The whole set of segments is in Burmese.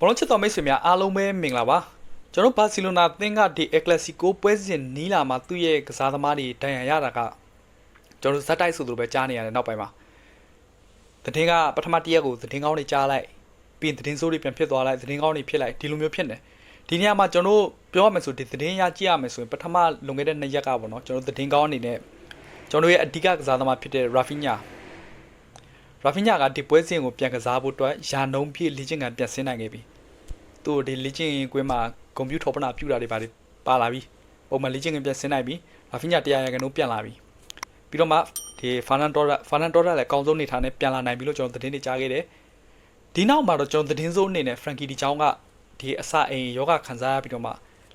ဘောလုံးချစ်တော်မိတ်ဆွေများအားလုံးပဲမင်္ဂလာပါကျွန်တော်ဘာစီလိုနာအသင်းကဒီအက်ကလစီကိုပွဲစဉ်နီးလာမှာသူ့ရဲ့ကစားသမားတွေတန်ရရတာကကျွန်တော်ဇက်တိုက်ဆိုသူလိုပဲကြားနေရတယ်နောက်ပိုင်းမှာသတင်းကပထမတစ်ရက်ကိုသတင်းကောင်းတွေကြားလိုက်ပြီးရင်သတင်းဆိုးတွေပြန်ဖြစ်သွားလိုက်သတင်းကောင်းတွေဖြစ်လိုက်ဒီလိုမျိုးဖြစ်နေဒီနေရာမှာကျွန်တော်ပြောရမယ်ဆိုဒီသတင်းရကြည့်ရမယ်ဆိုရင်ပထမလွန်ခဲ့တဲ့2ရက်ကပေါ့နော်ကျွန်တော်သတင်းကောင်းအနေနဲ့ကျွန်တော်ရဲ့အဓိကကစားသမားဖြစ်တဲ့ရာဖီညာ ရာဖီညာကဒီပွဲစဉ်ကိုပြန်ကစားဖို့အတွက်ယာနုံပြည့်လေ့ကျင့်ခန်းပြန်ဆင်းနိုင်ခဲ့ပြီ။သူ့ဒီလေ့ကျင့်ကွင်းမှာကွန်ပျူတာထောပနာပြူတာတွေပါပါလာပြီ။ပုံမှန်လေ့ကျင့်ခန်းပြန်ဆင်းနိုင်ပြီ။ရာဖီညာတရားရကန်တို့ပြန်လာပြီ။ပြီးတော့မှဒီဖာနန်တိုရာဖာနန်တိုရာလည်းအကောင်းဆုံးနေထားနဲ့ပြန်လာနိုင်ပြီလို့ကျွန်တော်သတင်းတွေကြားခဲ့တယ်။ဒီနောက်မှာတော့ကျွန်တော်သတင်းစိုးအနေနဲ့ဖရန်ကီဒီချောင်းကဒီအစအိမ်ယောဂခံစားရပြီးတော့မှ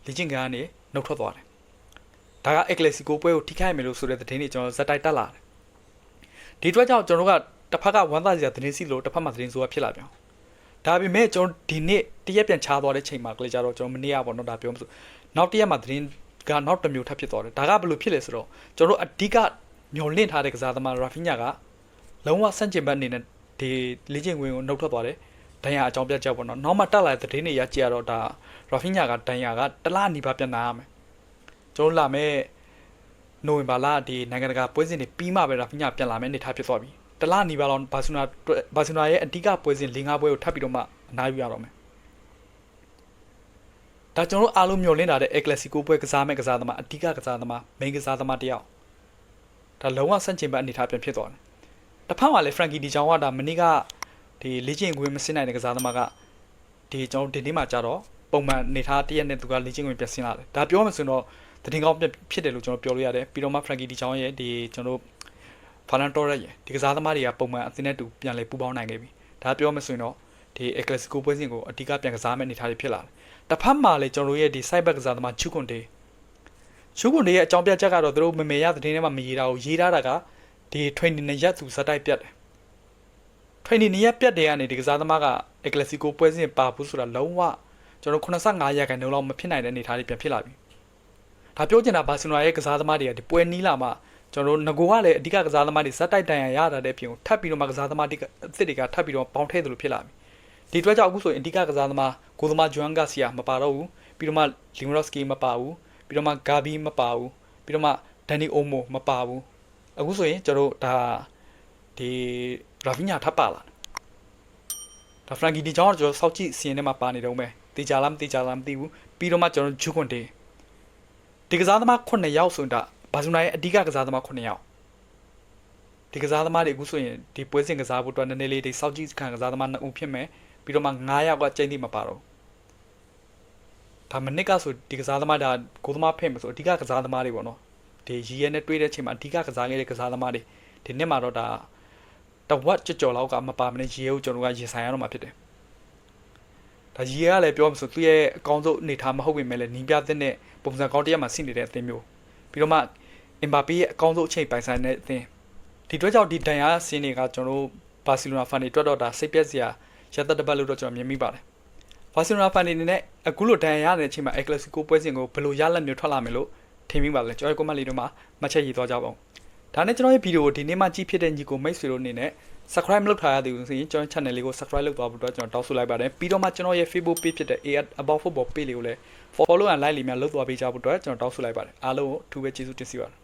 လေ့ကျင့်ခန်းကနေနှုတ်ထွက်သွားတယ်။ဒါကအက်ကလစီကိုပွဲကိုထိခိုက်မယ်လို့ဆိုတဲ့သတင်းတွေကျွန်တော်ဇက်တိုက်တက်လာတယ်။ဒီအတွက်ကြောင့်ကျွန်တော်တို့က တစ်ဖက်ကဝမ်းသာစရာသတင်းစီလို့တစ်ဖက်မှာသတင်းဆိုတာဖြစ်လာပြန်ဒါပေမဲ့ကျွန်တော်ဒီနေ့တရက်ပြန်ချားသွားတဲ့ချိန်မှာကလေးကြတော့ကျွန်တော်မနေ့ကပေါ့နော်ဒါပြောမှဆိုနောက်တရက်မှာသတင်းကနောက်တစ်မျိုးထပ်ဖြစ်သွားတယ်ဒါကဘယ်လိုဖြစ်လဲဆိုတော့ကျွန်တော်အဓိကမျောလင့်ထားတဲ့ကစားသမားရာဖီညာကလုံးဝဆန့်ကျင်ဘက်အနေနဲ့ဒီလေ့ကျင့်ခွင့်ကိုနှုတ်ထွက်သွားတယ်ဒဏ်ရာအကြောင်းပြချက်ပေါ့နော်နောက်မှတက်လာတဲ့သတင်းတွေရကြည့်ရတော့ဒါရာဖီညာကဒဏ်ရာကတလားနီးပါးပြန်နာရမယ်ကျွန်တော်လာမဲ့နိုဝင်ဘာလဒီနိုင်ငံတကာပွဲစဉ်တွေပြီးမှပဲရာဖီညာပြန်လာမယ်အနေထားဖြစ်သွားပြီ တလားနီပါလောဘာစီလိုနာဘာစီလိုနာရဲ့အဓိကပွဲစဉ်၄၅ပွဲကိုထပ်ပြီးတော့မှအနားယူရတော့မယ်ဒါကျွန်တော်တို့အားလုံးမျှော်လင့်ထားတဲ့အက်ကလစီကိုပွဲကစားမဲ့ကစားသမားအဓိကကစားသမားမိန်ကစားသမားတယောက်ဒါလုံးဝဆန့်ကျင်ဘက်အနေထားပြန်ဖြစ်သွားတယ်တစ်ဖက်မှာလည်းဖရန်ကီဒီချောင်းကဒါမနေ့ကဒီလေ့ကျင့်ခွင့်မစင်နိုင်တဲ့ကစားသမားကဒီကျွန်တော်ဒီနေ့မှကြတော့ပုံမှန်အနေထားတရက်နဲ့သူကလေ့ကျင့်ခွင့်ပြန်ဆင်းလာတယ်ဒါပြောမှဆိုတော့သတင်းကောင်းဖြစ်တယ်လို့ကျွန်တော်ပြောလို့ရတယ်ပြီးတော့မှဖရန်ကီဒီချောင်းရဲ့ဒီကျွန်တော် ဖာလန်တော်ရက်ရဲ့ဒီကစားသမားတွေကပုံမှန်အသင်းနဲ့တူပြန်လဲပူးပေါင်းနိုင်ခဲ့ပြီဒါပြောမှဆိုရင်တော့ဒီအက်ကလစီကိုပွဲစဉ်ကိုအဓိကပြန်ကစားမဲ့အနေထားတွေဖြစ်လာတယ်တစ်ဖက်မှာလည်းကျွန်တော်တို့ရဲ့ဒီ site back ကစားသမားချူကွန်တေချူကွန်တေရဲ့အကြောင်းပြချက်ကတော့သူတို့မမေရသတင်းထဲမှာမရေးတာကိုရေးထားတာကဒီ training နဲ့ရက်သူဇက်တိုက်ပြတ်တယ် training နဲ့ရက်ပြတ်တယ်ကနေဒီကစားသမားကအက်ကလစီကိုပွဲစဉ်ပါဘူးဆိုတာလုံးဝကျွန်တော်85ရာခိုင်နှုန်းလောက်မဖြစ်နိုင်တဲ့အနေအထားတွေပြန်ဖြစ်လာပြီဒါပြောချင်တာဘာစီလိုနာရဲ့ကစားသမားတွေကဒီပွဲနီးလာမှ ကျွန်တော်တို့ငကိုကလည်းအဓိကကစားသမားတွေဇက်တိုက်တန်ရရတာတဲ့အပြင်ကိုထပ်ပြီးတော့မှကစားသမားတွေအစ်စ်တွေကထပ်ပြီးတော့ပေါင်းထည့်သလိုဖြစ်လာပြီဒီအတွက်ကြောင့်အခုဆိုရင်အဓိကကစားသမားကိုသမားဂျွမ်ဂါစီယာမပါတော့ဘူးပြီးတော့မှလီမရော့စကီမပါဘူးပြီးတော့မှဂါဘီမပါဘူးပြီးတော့မှဒန်နီအိုမိုမပါဘူးအခုဆိုရင်ကျွန်တော်တို့ဒါဒီရာဗီညာထပ်ပါလာဒါဖရန်ကီဒီကြောင့်ကျွန်တော်စောက်ကြည့်စီရင်ထဲမှာပါနေတော့မယ်တေချာလားမတေချာလားမသိဘူးပြီးတော့မှကျွန်တော်ဂျူကွန်တေဒီကစားသမား9ယောက်ဆိုတာ ဘာဇူနာရဲ့အဓိကကစားသမား9ယောက်ဒီကစားသမားတွေအခုဆိုရင်ဒီပွဲစဉ်ကစားဖို့အတွက်နည်းနည်းလေးဒီစောက်ကြည့်ခံကစားသမား2ဦးဖြစ်မယ်ပြီးတော့မှ9ယောက်ကကျင်းတိမပါတော့ဒါမနစ်ကဆိုဒီကစားသမားဒါကိုသမားဖဲ့မယ်ဆိုအဓိကကစားသမားတွေပေါ့နော်ဒီရီရဲနဲ့တွေးတဲ့ချိန်မှာအဓိကကစားခဲ့တဲ့ကစားသမားတွေဒီနှစ်မှာတော့ဒါတဝက်ကြော်ကြော်လောက်ကမပါမနဲ့ရီရဲကိုကျွန်တော်ကရင်ဆိုင်ရတော့မှာဖြစ်တယ်ဒါရီရဲကလည်းပြောမှဆိုသူ့ရဲ့အကောင်းဆုံးအနေထားမဟုတ်ပေမဲ့လည်းနီးပြတဲ့နဲ့ပုံစံကောင်းတစ်ရက်မှာဆင့်နေတဲ့အသင်းမျိုးပြီးတော့မှ အင်ဘာပီရဲ့အကောင်းဆုံးအချိန်ပိုင်ဆိုင်တဲ့အသင်းဒီအတွက်ကြောင့်ဒီဒန်ယာဆင်းတွေကကျွန်တော်တို့ဘာစီလိုနာဖန်တွေအတွက်တော့ဒါစိတ်ပြက်စရာရသက်တပတ်လို့တော့ကျွန်တော်မြင်မိပါတယ်ဘာစီလိုနာဖန်တွေအနေနဲ့အခုလိုဒန်ယာရတဲ့အချိန်မှာအက်ကလစီကိုပွဲစဉ်ကိုဘယ်လိုရလက်မျိုးထွက်လာမယ်လို့ထင်မိပါလဲကျွန်တော်ကွန်မန့်လေးတို့မှာမှတ်ချက်ရေးသွားကြပါဦးဒါနဲ့ကျွန်တော်ရဲ့ဗီဒီယိုကိုဒီနေ့မှကြည့်ဖြစ်တဲ့ညီကိုမိတ်ဆွေတို့အနေနဲ့ subscribe လုပ်ထားရသည်ဆိုရင်ကျွန်တော် channel လေးကို subscribe လုပ်သွားဖို့အတွက်ကျွန်တော်တောင်းဆိုလိုက်ပါတယ်ပြီးတော့မှကျွန်တော်ရဲ့ Facebook page ဖြစ်တဲ့ about football page လေးကိုလည်း follow and like လေးများလုပ်သွားပေးကြဖို့အတွက်ကျွန်တော်တောင်းဆိုလိုက်ပါတယ်အားလုံးကိုအထူးပဲကျေးဇူးတင်စီပါတယ်